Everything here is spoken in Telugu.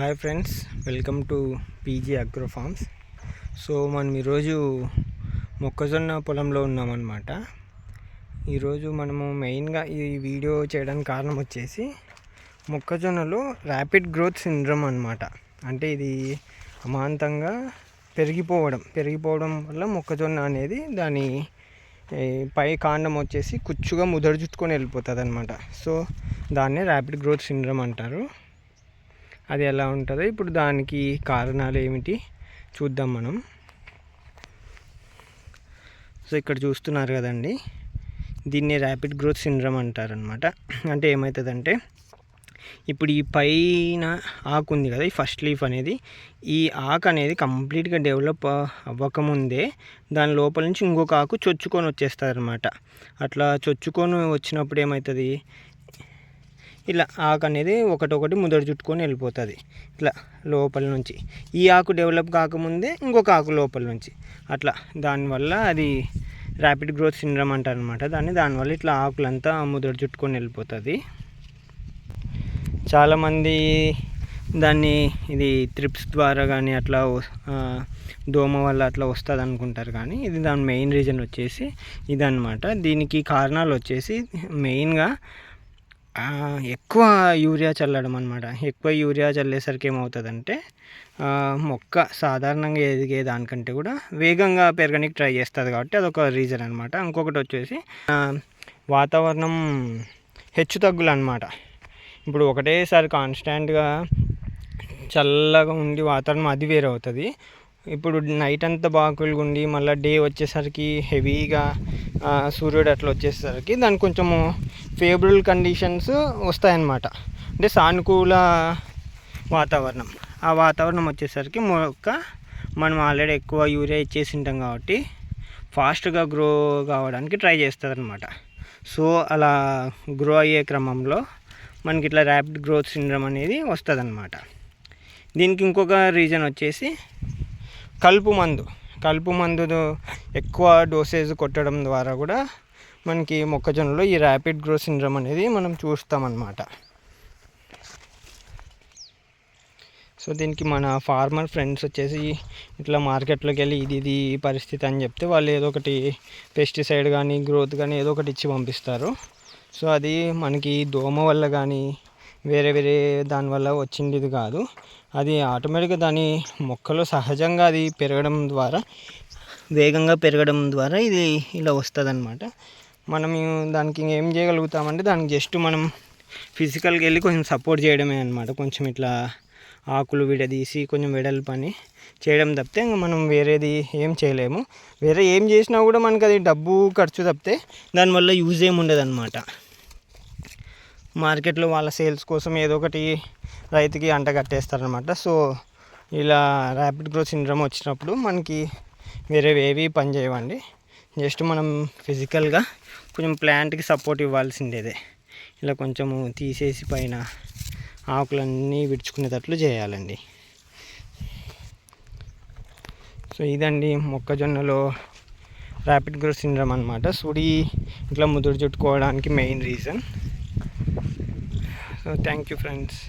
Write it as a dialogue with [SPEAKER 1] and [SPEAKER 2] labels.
[SPEAKER 1] Hi friends welcome to PG agro farms. So మనం ఈరోజు మొక్కజొన్న పొలంలో ఉన్నామన్నమాట. ఈరోజు మనము మెయిన్గా ఈ వీడియో చేయడానికి కారణం వచ్చేసి మొక్కజొన్నలో ర్యాపిడ్ గ్రోత్ సిండ్రమ్ అనమాట అంటే ఇది అమాంతంగా పెరిగిపోవడం పెరిగిపోవడం వల్ల మొక్కజొన్న అనేది దాని పై కాండం వచ్చేసి కుచ్చుగా ముదరు చుట్టుకొని వెళ్ళిపోతుంది అనమాట సో దాన్నే ర్యాపిడ్ గ్రోత్ సిండ్రమ్ అంటారు. అది ఎలా ఉంటుందో ఇప్పుడు దానికి కారణాలు ఏమిటి చూద్దాం మనం. సో ఇక్కడ చూస్తున్నారు కదండి. దీన్ని ర్యాపిడ్ గ్రోత్ సిండ్రమ్ అంటారనమాట అంటే ఏమవుతుందంటే ఇప్పుడు ఈ పైన ఆకు ఉంది కదా ఈ ఫస్ట్ లీఫ్ అనేది ఈ ఆకు అనేది కంప్లీట్గా డెవలప్ అవ్వకముందే దాని లోపల నుంచి ఇంకొక ఆకు చొచ్చుకొని వచ్చేస్తుంది అనమాట అట్లా చొచ్చుకొని వచ్చినప్పుడు ఏమవుతుంది ఇలా ఆకు అనేది ఒకటొకటి ముదడు చుట్టుకొని వెళ్ళిపోతుంది. ఇట్లా లోపల నుంచి. ఈ ఆకు డెవలప్ కాకముందే ఇంకొక ఆకు లోపల నుంచి. అట్లా దానివల్ల అది ర్యాపిడ్ గ్రోత్ సిండ్రమ్ అంటారు అనమాట దాన్ని దానివల్ల ఇట్లా ఆకులంతా ముదడు చుట్టుకొని వెళ్ళిపోతుంది. చాలామంది దాన్ని ఇది త్రిప్స్ ద్వారా కానీ అట్లా దోమ వల్ల అట్లా వస్తుంది అనుకుంటారు కానీ ఇది దాని మెయిన్ రీజన్ వచ్చేసి ఇదనమాట దీనికి కారణాలు వచ్చేసి మెయిన్గా ఎక్కువ యూరియా చల్లడం అనమాట ఎక్కువ యూరియా చల్లేసరికి ఏమవుతుందంటే మొక్క సాధారణంగా ఎదిగే దానికంటే కూడా వేగంగా పెరగడానికి ట్రై చేస్తుంది కాబట్టి అదొక రీజన్ అనమాట ఇంకొకటి వచ్చేసి వాతావరణం హెచ్చు తగ్గులు అనమాట ఇప్పుడు ఒకటేసారి కాన్స్టాంట్గా చల్లగా ఉండి వాతావరణం అది వేరే అవుతుంది ఇప్పుడు నైట్ అంతా బాగా ఉండి మళ్ళీ డే వచ్చేసరికి హెవీగా సూర్యుడు అట్లా వచ్చేసరికి దానికి కొంచెము ఫేవరబుల్ కండిషన్స్ వస్తాయన్నమాట. అంటే సానుకూల వాతావరణం. ఆ వాతావరణం వచ్చేసరికి మొక్క మనం ఆల్రెడీ ఎక్కువ యూరియా ఇచ్చేసి ఉంటాం కాబట్టి ఫాస్ట్గా గ్రో కావడానికి ట్రై చేస్తుంది అనమాట సో అలా గ్రో అయ్యే క్రమంలో మనకి ఇట్లా ర్యాపిడ్ గ్రోత్ సిండ్రమ్ అనేది వస్తుంది అనమాట దీనికి ఇంకొక రీజన్ వచ్చేసి కలుపు మందు. కలుపు మందు ఎక్కువ డోసేజ్ కొట్టడం ద్వారా కూడా మనకి మొక్కజొన్నలో ఈ ర్యాపిడ్ గ్రోత్ సిండ్రమ్ అనేది మనం చూస్తామన్నమాట. సో దీనికి మన ఫార్మర్ ఫ్రెండ్స్ వచ్చేసి ఇట్లా మార్కెట్లోకి వెళ్ళి ఇది ఇది పరిస్థితి అని చెప్తే వాళ్ళు ఏదో ఒకటి పెస్టిసైడ్ కానీ గ్రోత్ కానీ ఏదో ఒకటి ఇచ్చి పంపిస్తారు. సో అది మనకి దోమ వల్ల కానీ వేరే వేరే దానివల్ల వచ్చింది ఇది కాదు. అది ఆటోమేటిక్గా దాని మొక్కలు సహజంగా అది పెరగడం ద్వారా వేగంగా పెరగడం ద్వారా ఇది ఇలా వస్తుంది అనమాట మనం దానికి ఏం చేయగలుగుతామంటే దానికి జస్ట్ మనం ఫిజికల్గా వెళ్ళి కొంచెం సపోర్ట్ చేయడమే అనమాట కొంచెం ఇట్లా ఆకులు విడదీసి కొంచెం వెడల్ పని చేయడం తప్పితే ఇంకా మనం వేరేది ఏం చేయలేము. వేరే ఏం చేసినా కూడా మనకి అది డబ్బు ఖర్చు తప్పితే దానివల్ల యూజ్ ఏమి ఉండదు అనమాట మార్కెట్లో వాళ్ళ సేల్స్ కోసం ఏదో ఒకటి రైతుకి అంట కట్టేస్తారనమాట సో ఇలా ర్యాపిడ్ గ్రోత్ సిండ్రమ్ వచ్చినప్పుడు మనకి వేరేవి ఏవి పని చేయవండి. జస్ట్ మనం ఫిజికల్గా కొంచెం ప్లాంట్కి సపోర్ట్ ఇవ్వాల్సిందేదే. ఇలా కొంచెము తీసేసి పైన ఆకులన్నీ విడుచుకునేటట్లు చేయాలండి. సో ఇదండి మొక్కజొన్నలో ర్యాపిడ్ గ్రోత్ సిండ్రమ్ అనమాట సుడి ఇట్లా ముదురు చుట్టుకోవడానికి main reason so thank you friends